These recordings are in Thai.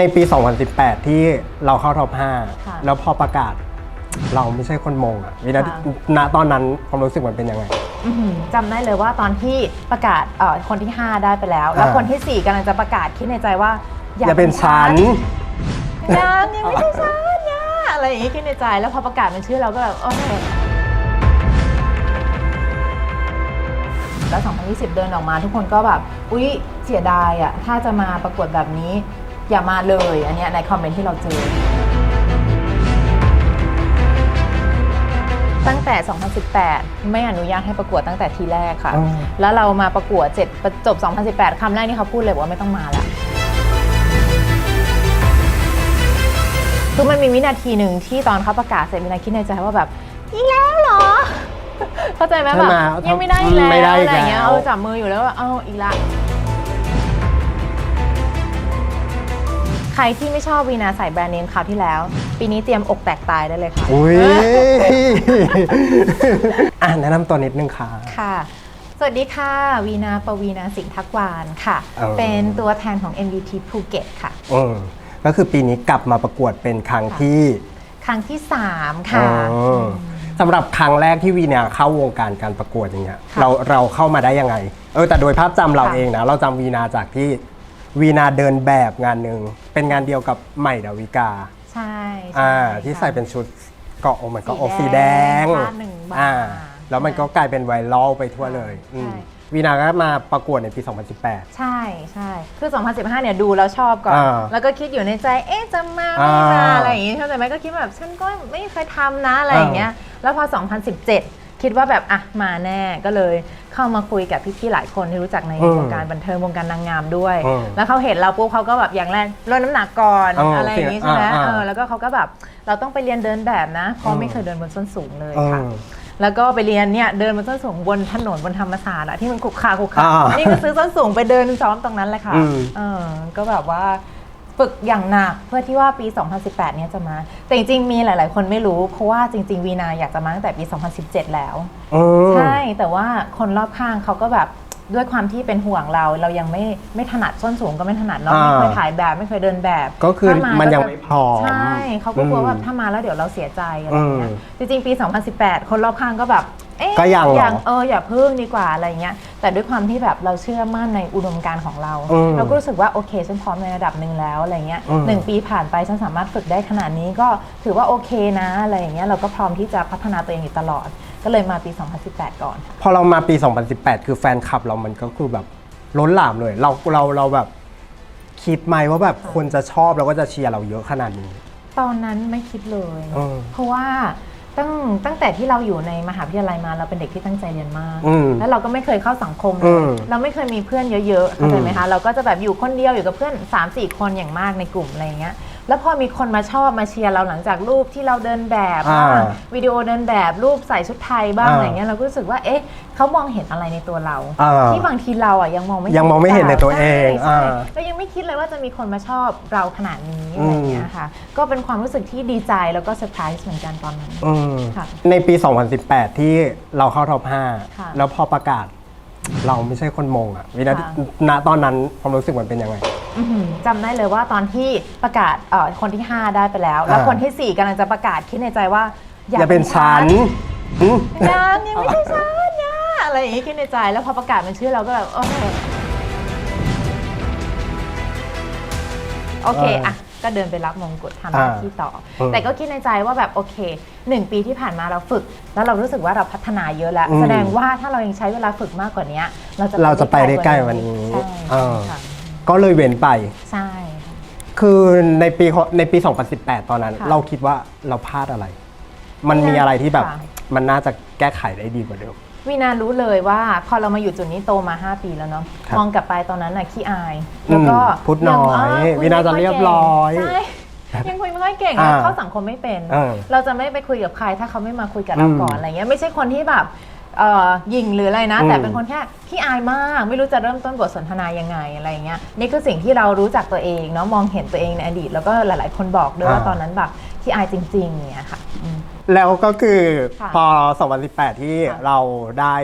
ในปี 2018 ที่เราเข้าท็อปค่ะ5แล้วพอประกาศ เราไม่ใช่คนมงอะวินาทีค่ะ ณตอนนั้นความรู้สึกมันเป็นยังไง อื้อหือจำได้เลยว่าตอนที่ประกาศเอ่อคนที่ 5 ได้ไปแล้ว แล้วอ่า คนทีสี่4กำลังจะประกาศคิดในใจว่าอย่าเป็นฉันยังยังไม่ใช่ฉันนะอะไรอย่างงี้คิดในใจ แล้วพอประกาศเป็นชื่อเราก็แบบโอเคแล้ว2020 เดินออกมาทุกคนก็แบบอุ๊ยเสียดายอะถ้าจะมาประกวดแบบนี้ อย่ามาเลย อันเนี้ยในคอมเมนต์ที่เราเจอ ตั้งแต่ 2018 ไม่อนุญาตให้ประกวดตั้งแต่ทีแรกค่ะอืมแล้วเรามาประกวดเจ็ดจบ 2018 คำแรกนี่เขาพูดเลยว่าไม่ต้องมาละคือมันมีวินาทีหนึ่งที่ตอนเขาประกาศเสร็จมีนาคิดในใจว่าแบบอีกแล้วเหรอ เข้าใจไหมใช่แบบไหมยังไม่ได้อีกแล้วไม่ได้อีกอะไรอย่างเงี้ยแล้ว เออจับมืออยู่แล้วว่าเอ้าอีกละ ใครที่ไม่ชอบวีนาใส่แบรนด์เนมคราวที่แล้ว ปีนี้เตรียมอกแตกตายได้เลยค่ะ อุ้ย อะแนะนำตัวนิดนึงค่ะ ค่ะ สวัสดีค่ะ วีนาปวีนาสิงห์ทักวานค่ะ เออ เป็นตัวแทนของ MUT ภูเก็ตค่ะ อืมก็คือปีนี้กลับมาประกวดเป็นครั้งที่ครั้งที่ 3 ค่ะอ๋อสำหรับครั้งแรกที่วีนาเข้าวงการการประกวดอย่างเงี้ย ค่ะเราเราเข้ามาได้ยังไง เออแต่โดยภาพจำเราค่ะ เองนะ เราจำวีนาจากที่ วีนาเดินแบบงานหนึ่งเป็นงานเดียวกับใหม่ดาวิกาใช่ใช่อ่าค่ะที่ใส่เป็นชุดเกาะอกเหมือนเกาะอกสีสีแดแดงงคาดหนึ่งบาทอ่าแล้วมันก็กลายเป็นไวรัลไปทั่วเลยใช่อืมใช่ วีนาก็มาประกวดในปี 2018 ใช่ใช่คือ 2015 เนี่ยดูแล้วชอบก่อน อ่าแล้วก็คิดอยู่ในใจ เอ๊ะจะมาไม่มา อ่าอะไรอย่างงี้เข้าใจไหมก็คิดแบบฉันก็ไม่เคยทำนะอะไรอย่างเงี้ย แล้วพอ 2017 คิดว่าแบบอะมาแน่ก็เลย เข้ามาคุยกับพี่ๆหลายคนที่รู้จักในอืมวงการบันเทิงวงการนางงามด้วยอืมแล้วเขาเห็นเราปุ๊บเขาก็แบบอย่างแรกลดน้ำหนักก่อนอ๋อออะไรอย่างงี้ใช่ไหมอ่าอ่า เออแล้วก็เขาก็แบบเราต้องไปเรียนเดินแบบนะเพราะอืมไม่เคยเดินบนส้นสูงเลยอืค่ะมแล้วก็ไปเรียนเนี่ยเดินบนส้นสูงบนถนนบนธรรมศาสตร์อะที่มันขรุขระขรุขระอ่านี่ก็ซื้อส้นสูงไปเดินซ้อมตรงนั้นเลยค่ะอืม เออก็แบบว่า ฝึกอย่างหนักเพื่อที่ว่าปี 2018 เนี่ยจะมา แต่จริงๆ มีหลาย ๆ คนไม่รู้ เพราะว่าจริง ๆ วีนาอยากจะมาตั้งแต่ปี 2017 แล้วอืมใช่แต่ว่าคนรอบข้างเขาก็แบบด้วยความที่เป็นห่วงเรา เรายังไม่ไม่ถนัดส้นสูงก็ไม่ถนัดเนาะอ่า ไม่เคยถ่ายแบบไม่เคยเดินแบบก็คือถ้าามันยังจะไม่พร้อม ใช่เขาก็กลัวอืมว่าถ้ามาแล้วเดี๋ยวเราเสียใจอะไรอย่างเงี้ยอืมจริงๆ ปี 2018 คนรอบข้างก็แบบ เอ๊ะก็ยังเหรอเอออย่าพึ่งดีกว่าอะไรเงี้ยแต่ด้วยความที่แบบเราเชื่อมั่นในอุดมการณ์ของเรา อืมเราก็รู้สึกว่าโอเคฉันพร้อมในระดับหนึ่งแล้วอะไรเงี้ยอืม หนึ่งปีผ่านไปฉันสามารถฝึกได้ขนาดนี้ก็ถือว่าโอเคนะอะไรอย่างเงี้ยเราก็พร้อมที่จะพัฒนาตัวเองอยู่ตลอด ก็เลยมาปี 2018 ก่อน พอเรามาปี 2018 คือแฟนคลับเรามันก็คือแบบล้นหลามเลย เราเราเราแบบคิดไหมว่าแบบคนจะชอบแล้วก็จะเชียร์เราเยอะขนาดนี้ ตอนนั้นไม่คิดเลยอืมเพราะว่า ตั้งตั้งแต่ที่เราอยู่ในมหาวิทยาลัยมาเราเป็นเด็กที่ตั้งใจเรียนมาก อืมแล้วเราก็ไม่เคยเข้าสังคมเลอืยมเราไม่เคยมีเพื่อนเยอะๆเข้าใจไหมอืคะมเราก็จะแบบอยู่คนเดียวอยู่กับเพื่อน3 4 คนอย่างมากในกลุ่มอะไรอย่างเงี้ย แล้วพอมีคนมาชอบมาเชียร์เราหลังจากรูปที่เราเดินแบบอ่าบ้างวิดีโอเดินแบบรูปใส่ชุดไทยบ้างอ่าอะไรเงี้ยเราก็รู้สึกว่าเอ๊ะเขามองเห็นอะไรในตัวเรา อ่าที่บางทีเราอะยังมองไม่ยังมองไม่เห็นในตัวเองใช่ใช่อ่าเรายังไม่คิดเลยว่าจะมีคนมาชอบเราขนาดนี้อะไรอย่างเงี้ยค่ะ ก็เป็นความรู้สึกที่ดีใจแล้วก็เซอร์ไพรส์เหมือนกันตอนนั้น อืมค่ะในปี 2018 ที่เราเข้าท็อปค่ะ 5แล้วพอประกาศ เราไม่ใช่คนมงอะวินาทีค่ะณตอนนั้นความรู้สึกมันเป็นยังไง อื้อหือจำได้เลยว่าตอนที่ประกาศเอ่อคนที่ 5 ได้ไปแล้ว แล้วอ่า คนทีสี่4กำลังจะประกาศคิดในใจว่าอย่าเป็นฉันอืมยังยังไม่ใช่ฉันนะอะไรอย่างงี้คิดในใจแล้วพอประกาศเป็นชื่อเราก็แบบโอเคโอเคอ่าอะก็เดินไปรับมงกุฎทำหน้าอ่าที่ต่ออืมแต่ก็คิดในใจว่าแบบโอเคหนึ่งปีที่ผ่านมาเราฝึก แล้วเรารู้สึกว่าเราพัฒนาเยอะแล้ว อืมแสดงว่าถ้าเรายังใช้เวลาฝึกมากกว่านี้ เราจะเราจะไปได้ใกล้กว่านี้ใช่เออ ค่ะ ก็เลยเว้นไป ใช่ค่ะคือในปีในปี 2018 ตอนนั้น ค่ะเราคิดว่าเราพลาดอะไร มันมีอะไรที่แบบค่ะ มันน่าจะแก้ไขได้ดีกว่าเดิม วินารู้เลยว่าพอเรามาอยู่จุดนี้โตมา 5 ปีแล้วเนาะครับมองกลับไปตอนนั้นน่ะขี้อาย แล้วก็อืมพูดน้อยงคุวินาจะไม่ค่เรียบร้อยเก่งใช่ ยังคุยไม่ค่อยเก่งอ่าแล้วเข้าสังคมไม่เป็น เออเราจะไม่ไปคุยกับใครถ้าเขาไม่มาคุยกับเราอืมก่อนอะไรเงี้ยไม่ใช่คนที่แบบ เอ่อหยิงหรืออะไรนะอืมแต่เป็นคนแค่ขี้อายมาก ไม่รู้จะเริ่มต้นบทสนทนายังไงอะไรเงี้ยนี่คือสิ่งที่เรารู้จักตัวเองเนาะมองเห็นตัวเองในอดีต แล้วก็หลาย ๆ คนบอกด้วยว่าอ่าตอนนั้นแบบขี้อายจริงๆเนี่ยค่ะอืม แล้วก็คือค่ะพอ2018 ที่ค่ะเราได้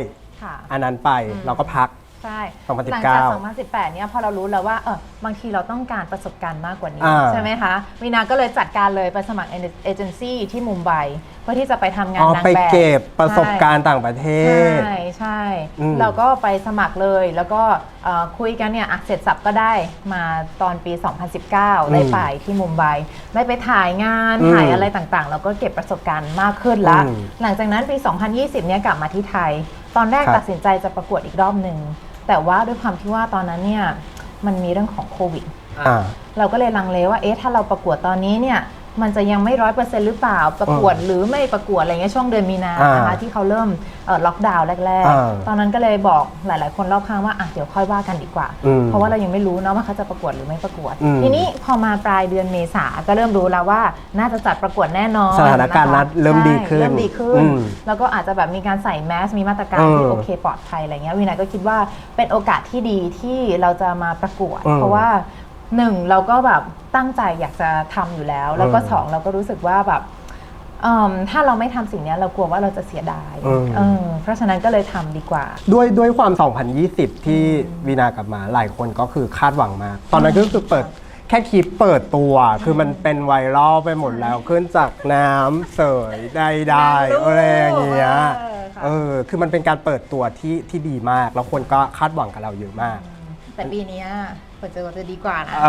ค่ะอันนั้นไป อืมเราก็พัก ใช่2019หลังจาก 2018 เนี่ยพอเรารู้แล้วว่าเออบางทีเราต้องการประสบการณ์มากกว่านี้ อ่าใช่ไหมคะวีนาก็เลยจัดการเลยไปสมัครเอเจนซี่ที่มุมไบเพื่อที่จะไปทำงานอ๋อนางไปแบบเก็บประสบการณ์ต่างประเทศใช่ใช่อืม เราก็ไปสมัครเลยแล้วก็เอ่อคุยกันเนี่ยอะเสร็จสับก็ได้มาตอนปี 2019 ได้ไปที่มุมไบได้ไปถ่ายงานอืมถ่ายอะไรต่างๆแล้วก็เก็บประสบการณ์มากขึ้นละ อืมหลังจากนั้นปี 2020 เนี่ยกลับมาที่ไทย ตอนแรกครับ ตัดสินใจจะประกวดอีกรอบหนึ่ง แต่ว่าด้วยความที่ว่าตอนนั้นเนี่ยมันมีเรื่องของโควิด อ่า เราก็เลยลังเลว่าเอ๊ะถ้าเราประกวดตอนนี้เนี่ย มันจะยังไม่ร้อยเปอร์เซ็นต์หรือเปล่าประกวดหรือไม่ประกวดอะไรเงี้ยช่วงเดือนมีนาอ่านะคะที่เขาเริ่มเอ่อล็อกดาวน์แรกอ่าๆตอนนั้นก็เลยบอกหลาย ๆ คนรอบข้างว่าอะเดี๋ยวค่อยว่ากันดีกว่าอืมเพราะว่าเรายังไม่รู้เนาะว่าเขาจะประกวดหรือไม่ประกวดอืมทีนี้พอมาปลายเดือนเมษาก็เริ่มรู้แล้วว่าน่าจะจัดประกวดแน่นอนสถานการณ์ะคะนัดเริ่มดีขึ้นใช่เริ่มดีขึ้นอืมแล้วก็อาจจะแบบมีการใส่แมสมีมาตรการอืมที่โอเคปลอดภัยอะไรเงี้ยวินัยก็คิดว่าเป็นโอกาสที่ดีที่เราจะมาประกวดอืมเพราะว่าหนึ่งเราก็แบบตั้งใจอยากจะทำอยู่แล้ว แล้วก็อืมสองเราก็รู้สึกว่าแบบเอิ่มถ้าเราไม่ทำสิ่งเนี้ยเรากลัวว่าเราจะเสียดายอืมเออเพราะฉะนั้นก็เลยทำดีกว่า ด้วยด้วยความ 2020 ที่วีนากลับมาหลายคนก็คือคาดหวังมากตอนนั้นก็คือเปิดแค่คลิปเปิดตัว คือมันเป็นไวรัลไปหมดแล้วขึ้นจากน้ำเสยได้ได้อะไรอย่างเงี้ยเออค่ะเออคือมันเป็นการเปิดตัวที่ที่ดีมาก แล้วคนก็คาดหวังกับเราเยอะมาก แต่ปีเนี้ย เปิดเจอจะดีกว่านะเอ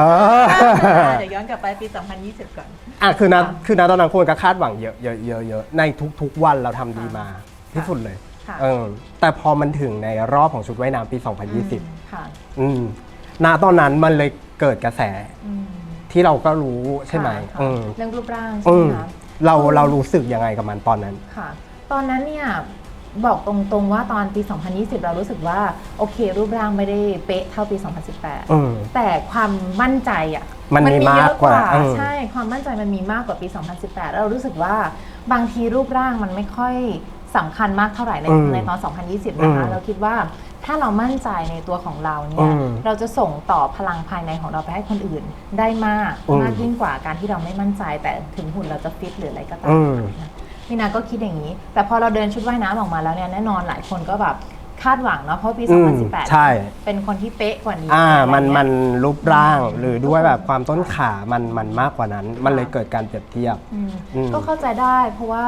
อเดี๋ยวย้อนกลับไปปี 2020 ก่อน อะคือนะค่ะคือนะตอนนั้นคนก็คาดหวังเยอะเยอะเยอะเยอะในทุกๆวันเราทำดีมาที่สุดเลยค่ะ เออแต่พอมันถึงในรอบของชุดว่ายน้ำปี 2020 ค่ะอืมณตอนนั้นมันเลยเกิดกระแสอืมที่เราก็รู้ใช่ไหมค่ะอืมเรื่องรูปร่างใช่อืไหมมคะ เราเรารู้สึกยังไงกับมันตอนนั้น ค่ะ ตอนนั้นเนี่ย บอกตรงๆว่าตอนปี 2020 เรารู้สึกว่า โอเค รูปร่างไม่ได้เป๊ะเท่าปี 2018 อืม แต่ความมั่นใจอะมันมีเยอะมากกว่าอืมใช่ความมั่นใจมันมีมากกว่าปี 2018 แล้วเรารู้สึกว่าบางทีรูปร่างมันไม่ค่อยสำคัญมากเท่าไหร่ในอืมในตอน 2020 นะคะ อืมเราคิดว่าถ้าเรามั่นใจในตัวของเราเนี่ย อืมเราจะส่งต่อพลังภายในของเราไปให้คนอื่นได้มากอืม มากยิ่งกว่าการที่เราไม่มั่นใจ แต่ถึงหุ่นเราจะฟิตหรืออะไรก็ตาอืมม พี่นาก็คิดอย่างนี้ แต่พอเราเดินชุดว่ายน้ำออกมาแล้วเนี่ยแน่นอนหลายคนก็แบบคาดหวังเนาะเพราะปี อืม2018 ใช่ เป็นคนที่เป๊ะกว่านี้อ่าอะไรมันเงี้ยมันรูปร่างหรือด้วยแบบความต้นขามันมันมากกว่านั้น มันเลยเกิดการเปรียบเทียบ อืมอืมก็เข้าใจได้เพราะว่า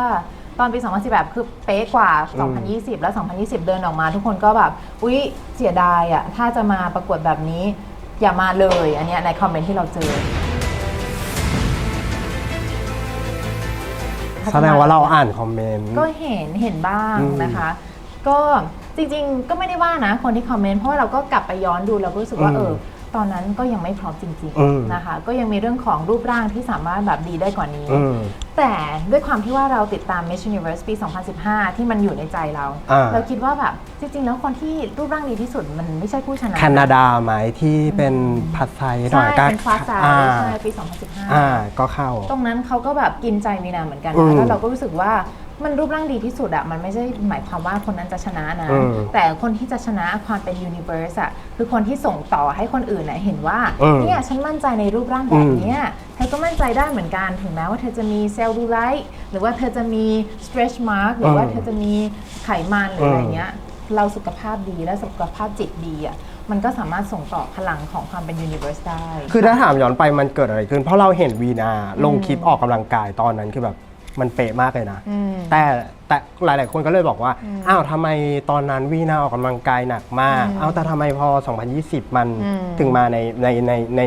ตอนปี 2018 คือเป๊ะกว่าอืม2020 แล้ว2020 เดินออกมา ทุกคนก็แบบอุ๊ยเสียดายอะถ้าจะมาประกวดแบบนี้อย่ามาเลย อันเนี้ยในคอมเมนต์ที่เราเจอ แสดงว่าเราอ่านคอมเมนต์ ก็เห็นเห็นบ้างอืมนะคะ ก็จริงๆ ก็ไม่ได้ว่านะคนที่คอมเมนต์เพราะว่าเราก็กลับไปย้อนดูเราก็รู้สึกว่าอืม เออ ตอนนั้นก็ยังไม่พร้อมจริงอืม ๆนะคะ ก็ยังมีเรื่องของรูปร่างที่สามารถแบบดีได้กว่านี้ อืม แต่ด้วยความที่ว่าเราติดตาม Miss Universe ปี 2015 ที่มันอยู่ในใจเรา อ่า เราคิดว่าแบบจริง ๆ แล้วคนที่รูปร่างดีที่สุดมันไม่ใช่ผู้ชนะแคนาดาไหมที่เป็นพัดไซส์หน่ใช่อยก็เป็นคลาสไซอ่าใช่ปี อ่า 2015 ก็เข้า ตรงนั้นเขาก็แบบกินใจมีนาเหมือนกันอืนะมแล้วเราก็รู้สึกว่ามันรูปร่างดีที่สุดอะมันไม่ใช่หมายความว่าคนนั้นจะชนะนะ อืมแต่คนที่จะชนะความเป็น universe อะ คือคนที่ส่งต่อให้คนอื่นน่ะเห็นว่าอืมเนี่ยฉันมั่นใจในรูปร่างแบบเนี้ยเธอก็มั่นใจได้เหมือนกันถึงแม้ว่าเธอจะมีเซลลูไลท์หรือว่าเธอจะมี stretch mark หรือว่าอืมเธอจะมีไขมันหรืออะไรเงี้ยเราสุขภาพดีและสุขภาพจิตดีอะมันก็สามารถส่งต่อพลังของความเป็น universe ได้ คือถ้าถามย้อนไปมันเกิดอะไรขึ้น เพราะเราเห็นวีนาลงคลิปออกกำลังกายตอนนั้นคือแบบมันเป๊ะมากเลยนะอืมแต่ แต่หลาย ๆ คนก็เลยบอกว่าอืมอ้าวทำไมตอนนั้นวีนาออกกำลังกายหนักมากอืมอ้าวแต่ทำไมพอ 2020 มันอืมถึงมาในในในใน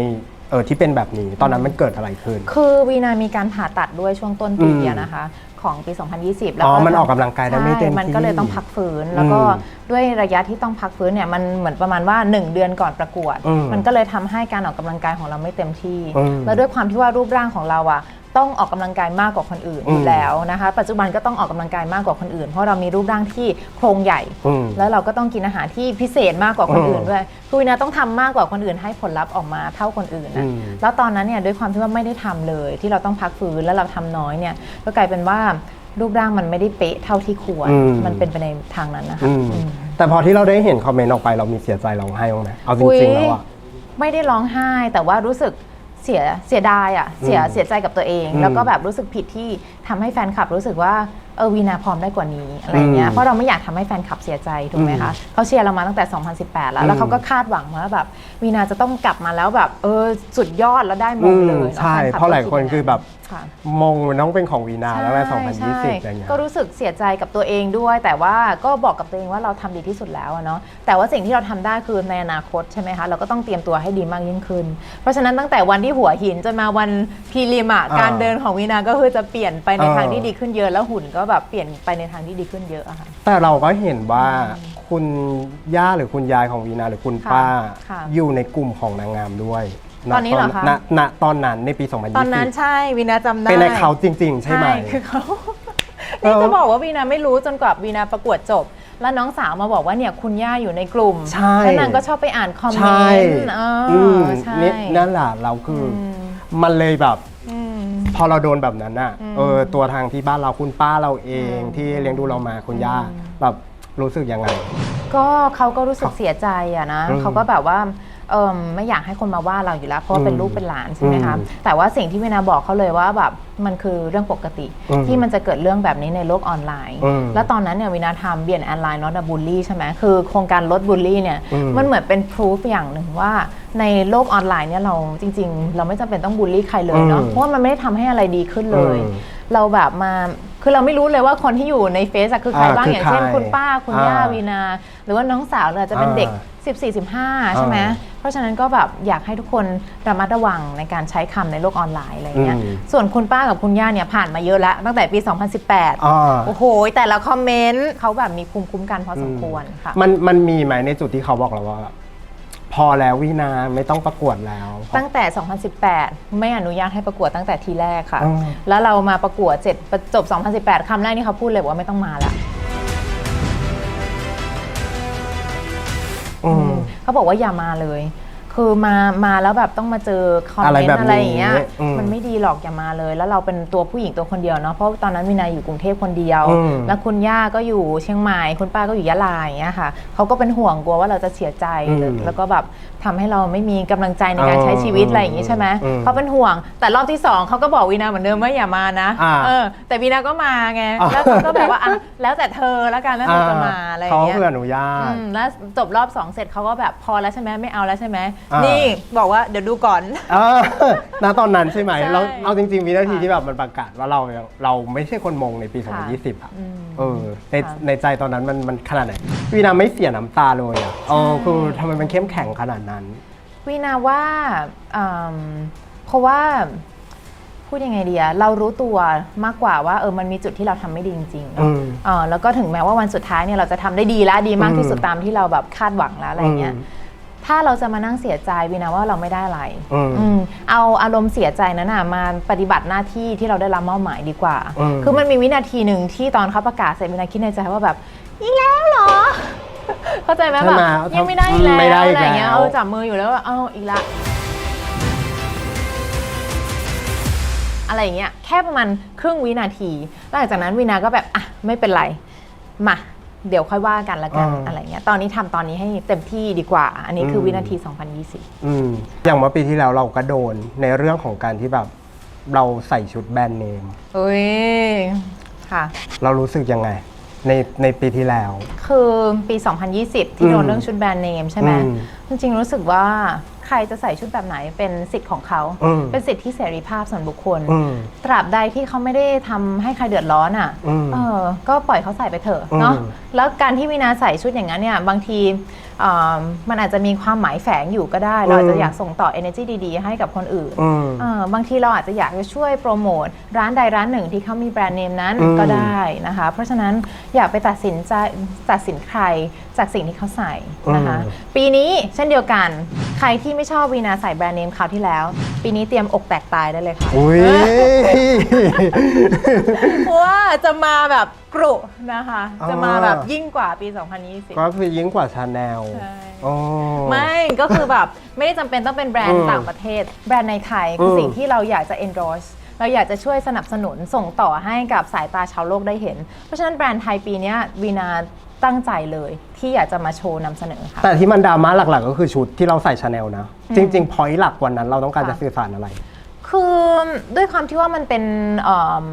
เออที่เป็นแบบนี้ ตอนนั้นมันเกิดอะไรขึ้น คือวีนามีการผ่าตัดด้วยช่วงต้นปีอืมอะนะคะ ของปี 2020 แล้วอ๋อก็มันออกกำลังกายได้ไม่เต็มใช่มันก็เลยที่ต้องพักฟื้นแล้วก็อืมด้วยระยะที่ต้องพักฟื้นเนี่ยมันเหมือนประมาณว่า 1 เดือนก่อนประกวด อืมมันก็เลยทำให้การออกกำลังกายของเราไม่เต็มที่ อืมแล้วด้วยความที่ว่ารูปร่างของเราอะต้องออกกำลังกายมากกว่าคนอื่นอืมอยู่แล้วนะคะ ปัจจุบันก็ต้องออกกำลังกายมากกว่าคนอื่น เพราะเรามีรูปร่างที่โครงใหญ่ อืม แล้วเราก็ต้องกินอาหารที่พิเศษมากกว่าคนอื่นอืมด้วยคือวินาต้องทำมากกว่าคนอื่นให้ผลลัพธ์ออกมาเท่าคนอื่นนะอืม แล้วตอนนั้นเนี่ยด้วยความที่ว่าไม่ได้ทำเลยที่เราต้องพักฟื้นแล้วเราทำน้อยเนี่ยก็กลายเป็นว่า รูปร่างมันไม่ได้เป๊ะเท่าที่ควร อืม มันเป็นไปในทางนั้นนะคะอืมอืม แต่พอที่เราได้เห็นคอมเมนต์ออกไปเรามีเสียใจร้องไห้บ้างไหมเอาจริงๆแล้วอะไม่ได้ร้องไห้ แต่ว่ารู้สึกเสียเสียดายอะเสียอืมเสียใจกับตัวเอง อืมแล้วก็แบบรู้สึกผิดที่ทำให้แฟนคลับรู้สึกว่า เออวีนาพร้อมได้กว่านี้อะไรเงี้ยอืมเพราะเราไม่อยากทำให้แฟนคลับเสียใจถูกไหมคะเขาเชียร์เรามาตั้งแต่ 2018 แล้วแล้วเขาก็คาดหวังว่าแบบวีนาจะต้องกลับมาแล้วแบบเออสุดยอดแล้วได้มงเลยอืมใช่แล้วแฟคบเพราะหลายคนก็ดคือแบบค่ะมงมันต้องเป็นของวีนาแล้วในใช่2020อะไรเงี้ยก็รู้สึกเสียใจกับตัวเองด้วย แต่ว่าก็บอกกับตัวเองว่าเราทำดีที่สุดแล้วอะเนาะแต่ว่าสิ่งที่เราทำได้คือในอนาคตใช่ไหมคะเราก็ต้องเตรียมตัวให้ดีมากยิ่งขึ้น เพราะฉะนั้นตั้งแต่วันที่หัวหินจนมาวันพรีลิมอะอ่าการเดินของวีนาก็คือจะเปลี่ยนไปในอ่าทางที่ดีขึ้นเยอะแล้วหุ่นก็แบบเปลี่ยนไปในทางที่ดีขึ้นเยอะอะค่ะ แต่เราก็เห็นว่าคุณย่าหรือคุณยายของวีนาหรือคุณค่ะป้า ค่ะอยู่ในกลุ่มของนางงามด้วยณตอนนี้เหรอคะณณตอนนั้นในปี 2020 ตอนนั้นใช่วีนาจำได้เป็นในเขาจริง ๆ ใช่ไหม คือเขาเอนี่อจะบอกว่าวีนาไม่รู้จนกว่าวีนาประกวดจบ แล้วน้องสาวมาบอกว่าเนี่ยคุณย่าอยู่ในกลุ่มใช่ แล้วนางก็ชอบไปอ่านคอมเมใช่นต์เอออืมใช่ นี่นั่นแหละเราคืออม มันเลยแบบอืม พอเราโดนแบบนั้นน่ะอืมเออตัวทางที่บ้านเราคุณป้าเราเองอืมที่เลี้ยงดูเรามาคุณย่าแบบรู้สึกยังไง ก็เขาก็รู้สึกเสียใจอะนะอืมเขาก็แบบว่า เออไม่อยากให้คนมาว่าเราอยู่แล้ว เพราะว่าเป็นอืมลูกเป็นหลานใช่ไหมคะอืมแต่ว่าสิ่งที่วีนาบอกเขาเลยว่าแบบมันคือเรื่องปกติอืมที่มันจะเกิดเรื่องแบบนี้ในโลกออนไลน์อืมแล้วตอนนั้นเนี่ยวีนาทำเบียนแอนไลน์นอตบูลลี่ใช่ไหมคือโครงการลดบูลลี่เนี่ยอืมมันเหมือนเป็นพ o ูฟอย่างหนึ่งว่าในโลกออนไลน์เนี่ยเราจริง ๆ เราไม่จำเป็นต้องบูลลี่ใครเลยเนาะอืมเพราะว่ามันไม่ได้ทำให้อะไรดีขึ้นเลยอืม เราแบบมาคือเราไม่รู้เลยว่าคนที่อยู่ในเฟซอะคือใครอ่าบ้างคืออย่างเช่นใครคุณป้าคุณย่าอ่าวีนา หรือว่าน้องสาวเนี่ยอาจจะเป็นเด็กอ่14 15 ใช่ไหมอ่าเพราะฉะนั้นก็แบบอยากให้ทุกคนระมัดระวังในการใช้คำในโลกออนไลน์อะไรเงี้ยอืมส่วนคุณป้ากับคุณย่าเนี่ยผ่านมาเยอะแล้ว ตั้งแต่ปี 2018อ่าโอ้โห แต่ละคอมเมนต์เขาแบบมีภูมิคุ้มกันพอสมควรค่ะมันมันมีไหมในจุดที่เขาบอกเราว่า พอแล้ววินาไม่ต้องประกวดแล้ว ตั้งแต่ 2018 ไม่อนุญาตให้ประกวดตั้งแต่ทีแรกค่ะอืมแล้วเรามาประกวดเสร็จจบ 2018 คำแรกนี่เขาพูดเลยบอกว่าไม่ต้องมาละอืม เขาบอกว่าอย่ามาเลย คือมามาแล้วแบบต้องมาเจอคอมอะไรเมนแบบต์อะไรอย่างเงี้ยนี้อืมมันไม่ดีหรอกอย่ามาเลย แล้วเราเป็นตัวผู้หญิงตัวคนเดียวเนาะเพราะตอนนั้นวินัยอยู่กรุงเทพคนเดียว อืม แล้วคุณย่าก็อยู่เชียงใหม่คุณป้าก็อยู่ยะลาอย่างเงี้ยค่ะเขาก็เป็นห่วงกลัวว่าเราจะเสียใจ อืม แล้วก็แบบ ทำให้เราไม่มีกำลังใจในการอ๋อใช้ชีวิตอะไรอย่างงี้ใช่ไหมอืมเขาเป็นห่วง แต่รอบที่สองเขาก็บอกวินาเหมือนเดิมว่าอย่ามานะอ่าเออแต่วินาก็มาไงอ่าแล้วเขาก็แบบว่าอะแล้วแต่เธอแล้วกันแล้วเธอจะมาอะไรอย่างเขาเงี้ยเพื่ออนุญาตอืมแล้วจบรอบสองเสร็จเขาก็แบบพอแล้วใช่ไหมไม่เอาแล้วใช่ไหมอ่านี่นี่บอกว่าเดี๋ยวดูก่อนเออณตอนนั้นใช่ไหมใช่เราเอาจริงๆวินาทีค่ะที่แบบมันประกาศว่าเรายังเราไม่ใช่คนมงในปี 2020อะอืมเออในค่ะในใจตอนนั้นมันมันขนาดไหนวีนาไม่เสียน้ำตาเลยอะเออคือทำไมมันเข้มแข็งขนาดนั้นวีนาว่าอืมเพราะว่าพูดยังไงดีอะเรารู้ตัวมากกว่าว่าเออมันมีจุดที่เราทำไม่ดีจริงๆเนอือะมเออแล้วก็ถึงแม้ว่าวันสุดท้ายเนี่ยเราจะทำได้ดีแล้วดีมากที่สุดอืมตามที่เราแบบคาดหวังแล้วอะไรเงี้ยอืมถ้าเราจะมานั่งเสียใจวีนาว่าเราไม่ได้อะไรอืมอืมเอาอารมณ์เสียใจนั้นน่ะมาปฏิบัติหน้าที่ที่เราได้รับมอบหมายดีกว่าอืมคือมันมีวินาทีหนึ่งที่ตอนเขาประกาศเสร็จวีนาคิดในใจว่าแบบอีกแล้วเหรอ เข้าใจไหมใช่แบบไหมยังไม่ได้อีกแล้วไม่ได้อีกอะไรอย่างเงี้ยแล้ว เออจับมืออยู่แล้วว่าเอาอีกละอะไรอย่างเงี้ยแค่ประมาณครึ่งวินาทีแล้วหลังจากนั้นวีนาก็แบบอะไม่เป็นไรมาเดี๋ยวค่อยว่ากันละกันอ่า อะไรเงี้ยตอนนี้ทำตอนนี้ให้เต็มที่ดีกว่า อันนี้คืออมวินาที 2020 อืมอย่างเมื่อปีที่แล้วเราก็โดนในเรื่องของการที่แบบเราใส่ชุดแบรนด์เนมเฮ้ย ค่ะ เรารู้สึกยังไง ในในปีที่แล้ว คือปี 2020 ที่โดอืนมเรื่องชุดแบรนด์เนมใช่ไหมอืมจริงๆรู้สึกว่าใครจะใส่ชุดแบบไหนเป็นสิทธิ์ของเขา อืม เป็นสิทธิเสรีภาพส่วนบุคคล อืม ตราบใดที่เขาไม่ได้ทำให้ใครเดือดร้อนอะ อืมเออ ก็ปล่อยเขาใส่ไปเถอะเนาะ อืมแล้วการที่วินาใส่ชุดอย่างนั้นเนี่ย บางทีเอ่อ มันอาจจะมีความหมายแฝงอยู่ก็ได้ เราอาจจะอยากส่งต่อ energy ดีๆ ให้กับคนอื่นอืมเออบางทีเราอาจจะอยากจะช่วยโปรโมทร้านใดร้านหนึ่งที่เขามีแบรนด์เนมนั้นอืมก็ได้นะคะ เพราะฉะนั้นอย่าไปตัดสินใจตัดสินใครจากสิ่งที่เขาใส่นะคะ ปีนี้เช่นเดียวกัน ใครที่ไม่ชอบวีนาใส่แบรนด์เนมคราวที่แล้ว ปีนี้เตรียมอกแตกตายได้เลยค่ะอุ้ยเพราะว่าจะมาแบบ กรุนะคะอ่าจะมาแบบยิ่งกว่าปี 2020 ก็คือยิ่งกว่าชาแนลใช่โอ้ไม่ก็คือแบบ ไม่ได้จำเป็นต้องเป็นแบรนอืด์มต่างประเทศ แบรนด์ในไทยคืออมสิ่งที่เราอยากจะ endorse เราอยากจะช่วยสนับสนุนส่งต่อให้กับสายตาชาวโลกได้เห็น เพราะฉะนั้นแบรนด์ไทยปีเนี้ยวีนาตั้งใจเลยที่อยากจะมาโชว์นำเสนอค่ะ แต่ที่มันดราม่าหลักๆ ก็คือชุดที่เราใส่ชาแนลนะ จริงๆพอยต์หลักวันนั้นเราต้องการค่ะ จะสื่อสารอะไร คืคือด้วยความที่ว่ามันเป็นเอิ่ม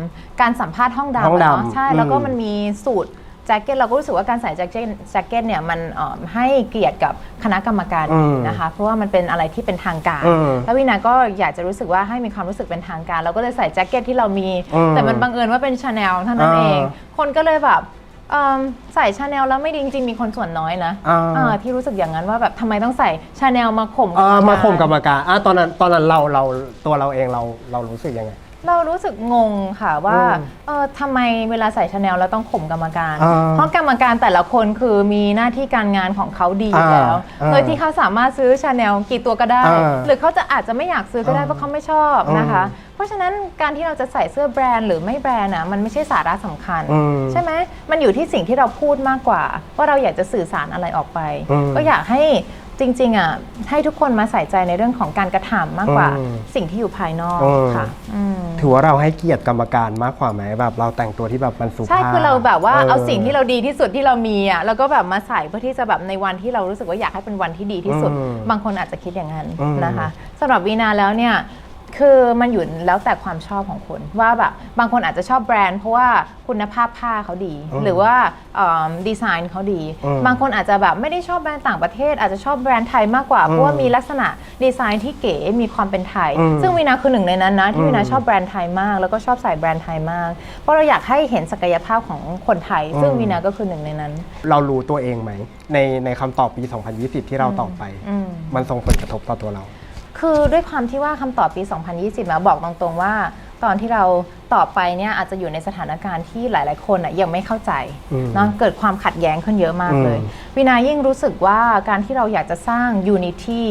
การสัมภาษณ์ห้องดำห้องอะดำเนาะใช่แล้วก็อืมมันมีสูตรแจ็คเก็ตเราก็รู้สึกว่าการใส่แจ็คเก็ตแจ็คเก็ตเนี่ยมันเอิ่มให้เกียรติกับคณะกรรมการอืมนะคะ เพราะว่ามันเป็นอะไรที่เป็นทางการ อืมแล้ววินาก็อยากจะรู้สึกว่าให้มีความรู้สึกเป็นทางการ เราก็เลยใส่แจ็คเก็ตที่เรามี อืมแต่มันบังเอิญว่าเป็นชาแนลเท่านั้นอ่าเองคนก็เลยแบบ เอิ่มใส่ชาแนลแล้วไม่ดีจริงๆมีคนส่วนน้อยนะอ่า เออที่รู้สึกอย่างนั้นว่าแบบทำไมต้องใส่ชาแนลมาข่มเออมาข่มกรรรมการอะตอนนั้นตอนนั้นเราเราตัวเราเองเราเรารู้สึกยังไง เรารู้สึกงงค่ะว่าอืมเออทำไมเวลาใส่ชาแนลแล้วต้องข่มกรรมการ อ่าเพราะกรรมการแต่ละคนคือมีหน้าที่การงานของเขาดีอยู่อ่าแล้วอ่าโดยที่เขาสามารถซื้อชาแนลกี่ตัวก็ได้ อ่าหรือเขาจะอาจจะไม่อยากซื้อก็ได้อ่าเพราะเขาไม่ชอบนะคะอืมเพราะฉะนั้นการที่เราจะใส่เสื้อแบรนด์หรือไม่แบรนด์อะมันไม่ใช่สาระสำคัญ อืมใช่ไหมมันอยู่ที่สิ่งที่เราพูดมากกว่า ว่าเราอยากจะสื่อสารอะไรออกไป อืม ก็อยากให้ จริง ๆอะให้ทุกคนมาใส่ใจในเรื่องของการกระทำมากกว่า อืมสิ่งที่อยู่ภายนอกอืม ค่ะอืมถือว่าเราให้เกียรติกรรมการมากกว่าไหมแบบเราแต่งตัวที่แบบมันสุภาพใช่คือเราแบบว่าออเอาสิ่งที่เราดีที่สุดที่เรามีอะแล้วก็แบบมาใส่เพื่อที่จะแบบในวันที่เรารู้สึกว่าอยากให้เป็นวันที่ดีที่สุด อืมบางคนอาจจะคิดอย่างนั้นอืม นะคะสำหรับวีนาแล้วเนี่ย คือมันอยู่แล้วแต่ความชอบของคนว่าแบบบางคนอาจจะชอบแบรนด์เพราะว่าคุณภาพผ้าเขาดี หรือว่าดีไซน์เขาดีอืมบางคนอาจจะแบบไม่ได้ชอบแบรนด์ต่างประเทศ อาจจะชอบแบรนด์ไทยมากกว่าเพราะว่ามีลักษณะดีไซน์ที่เก๋มีความเป็นไทยอืมซึ่งวีนาคือหนึ่งในนั้นนะที่วีนาอืมชอบแบรนด์ไทยมาก แล้วก็ชอบใส่แบรนด์ไทยมาก เพราะเราอยากให้เห็นศักยภาพของคนไทย ซึ่งอืมวีนาก็คือหนึ่งในนั้น เรารู้ตัวเองไหมในในคำตอบปี 2020 ที่เราตอบไปอืมมันส่งผลกระทบต่อตัวเรา คือด้วยความที่ว่าคำตอบปี 2020มาบอกตรงๆว่า ตอนที่เราตอบไปเนี่ยอาจจะอยู่ในสถานการณ์ที่หลาย ๆ คนน่ะยังไม่เข้าใจอืมเนาะเกิดความขัดแย้งขึ้นเยอะมากเลย อืม วินายิ่งรู้สึกว่าการที่เราอยากจะสร้าง unity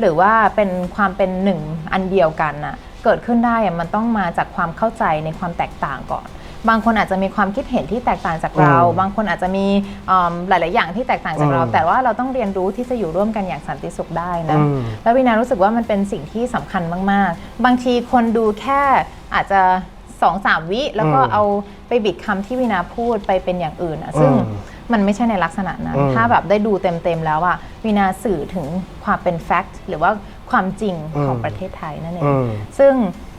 หรือว่าเป็นความเป็นหนึ่งอันเดียวกันน่ะเกิดขึ้นได้อะมันต้องมาจากความเข้าใจในความแตกต่างก่อน บางคนอาจจะมีความคิดเห็นที่แตกต่างจากเรา อืมบางคนอาจจะมีอืมหลาย ๆ อย่างที่แตกต่างจากเรา อืมแต่ว่าเราต้องเรียนรู้ที่จะอยู่ร่วมกันอย่างสันติสุขได้นะอืม แล้ววินารู้สึกว่ามันเป็นสิ่งที่สำคัญมาก ๆ บางทีคนดูแค่อาจจะสองสามวิแล้วก็อืมเอาไปบิดคำที่วินาพูดไปเป็นอย่างอื่นอะซึ่ง อืม มันไม่ใช่ในลักษณะนั้น อืมถ้าแบบได้ดูเต็ม ๆ แล้วอะวินาสื่อถึงความเป็นแฟกต์หรือว่าความจริงของอืมประเทศไทยนั่นเออืงมซึ่ง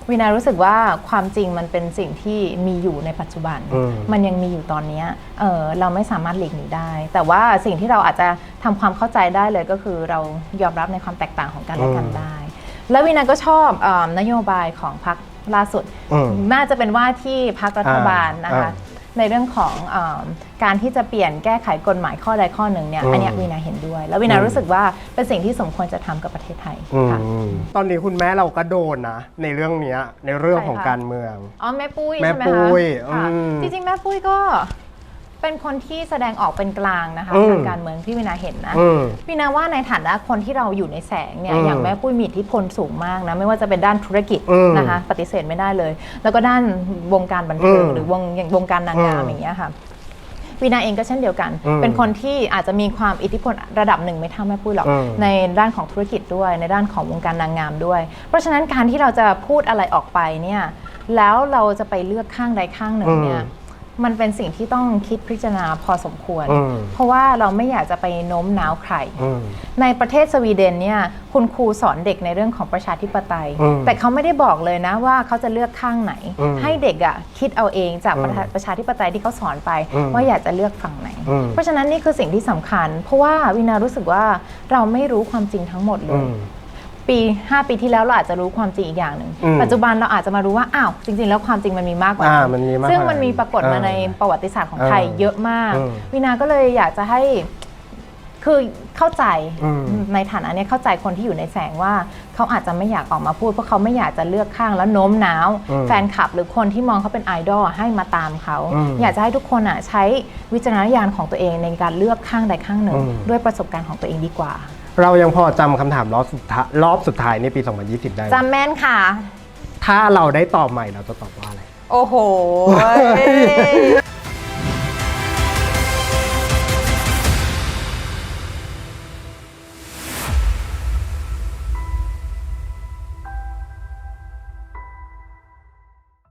วินารู้สึกว่าความจริงมันเป็นสิ่งที่มีอยู่ในปัจจุบัน อืมมันยังมีอยู่ตอนเนี้ยเออเราไม่สามารถหลีกหนีได้ แต่ว่าสิ่งที่เราอาจจะทำความเข้าใจได้เลยก็คือเรายอมรับในความแตกต่างของกันและกันอืมได้ แล้ววินาก็ชอบเออนโยบายของพรรคล่าสุด อืมน่าจะเป็นว่าที่พรรครัฐบาลนะคะอ่า ในเรื่องของเออการที่จะเปลี่ยนแก้ไขกฎหมายข้อใดข้อหนึ่งเนี่ยอืมอันเนี้ยวินาเห็นด้วย แล้ววินาอืมรู้สึกว่าเป็นสิ่งที่สมควรจะทำกับประเทศไทยอืมค่ะ ตอนนี้คุณแม่เราก็โดนนะ ในเรื่องเนี้ยในเรื่องของใครคะการเมือง อ๋อแม่ปุ้ยแม่ใช่ไหมปุ้คะยค่ะอืม จริงๆ แม่ปุ้ยก็ เป็นคนที่แสดงออกเป็นกลางนะคะอืม ทางการเมืองที่วินาเห็นนะ อืมวินาว่าในฐานะคนที่เราอยู่ในแสงเนี่ยอืมอย่างแม่ปุ้ยมีอิทธิพลสูงมากนะไม่ว่าจะเป็นด้านธุรกิจอืมนะคะปฏิเสธไม่ได้เลย แล้วก็ด้านวงการบันเทิงอืมหรือวงอย่างวงการนางงามอืมอย่างเงี้ยค่ะวีนาเองก็เช่นเดียวกัน อืมเป็นคนที่อาจจะมีความอิทธิพลระดับหนึ่งไม่เท่าแม่ปุ้ยหรอกอืมในด้านของธุรกิจด้วย ในด้านของวงการนางงามด้วย เพราะฉะนั้นการที่เราจะพูดอะไรออกไปเนี่ยแล้วเราจะไปเลือกข้างใดข้างหนึ่งเนี่ย อืม มันเป็นสิ่งที่ต้องคิดพิจารณาพอสมควร อืม เพราะว่าเราไม่อยากจะไปโน้มน้าวใคร อืม ในประเทศสวีเดนเนี่ยคุณครูสอนเด็กในเรื่องของประชาธิปไตย อืมแต่เขาไม่ได้บอกเลยนะว่าเขาจะเลือกข้างไหน อืมให้เด็กอะ่ะคิดเอาเองจากประชาอืมประชาธิปไตยที่เขาสอนไป อืมว่าอยากจะเลือกฝั่งไหน อืมเพราะฉะนั้นนี่คือสิ่งที่สำคัญ เพราะว่าวินารู้สึกว่าเราไม่รู้ความจริงทั้งหมดเลอืย ม ปี 5 ปีที่แล้วเราอาจจะรู้ความจริงอีกอย่างหนึ่งอืมปัจจุบันเราอาจจะมารู้ว่าอ้าวจริง ๆ แล้วความจริงมันมีมากกว่าอ่ามันมีมากกว่าซึ่งมันมีปรากฏมาอ่าในประวัติศาสตร์ของไทยอ่าเยอะมาก อืมวินาก็เลยอยากจะให้คือเข้าใจอืม ในฐานะเนี้ยเข้าใจคนที่อยู่ในแสงว่าเขาอาจจะไม่อยากออกมาพูดเพราะเขาไม่อยากจะเลือกข้างแล้วโน้มน้าว อืมแฟนคลับหรือคนที่มองเขาเป็นไอดอลให้มาตามเขาอืมอยากจะให้ทุกคนอะใช้วิจารณญาณของตัวเองในการเลือกข้างใดข้างหนึ่ง อืม ด้วยประสบการณ์ของตัวเองดีกว่า เรายังพอจำคำถามรอบสุดท้ายรอบสุดท้ายในปี 2020 ได้ไหมจำแม่นค่ะ ถ้าเราได้ตอบใหม่เราจะตอบว่าอะไร โอ้โห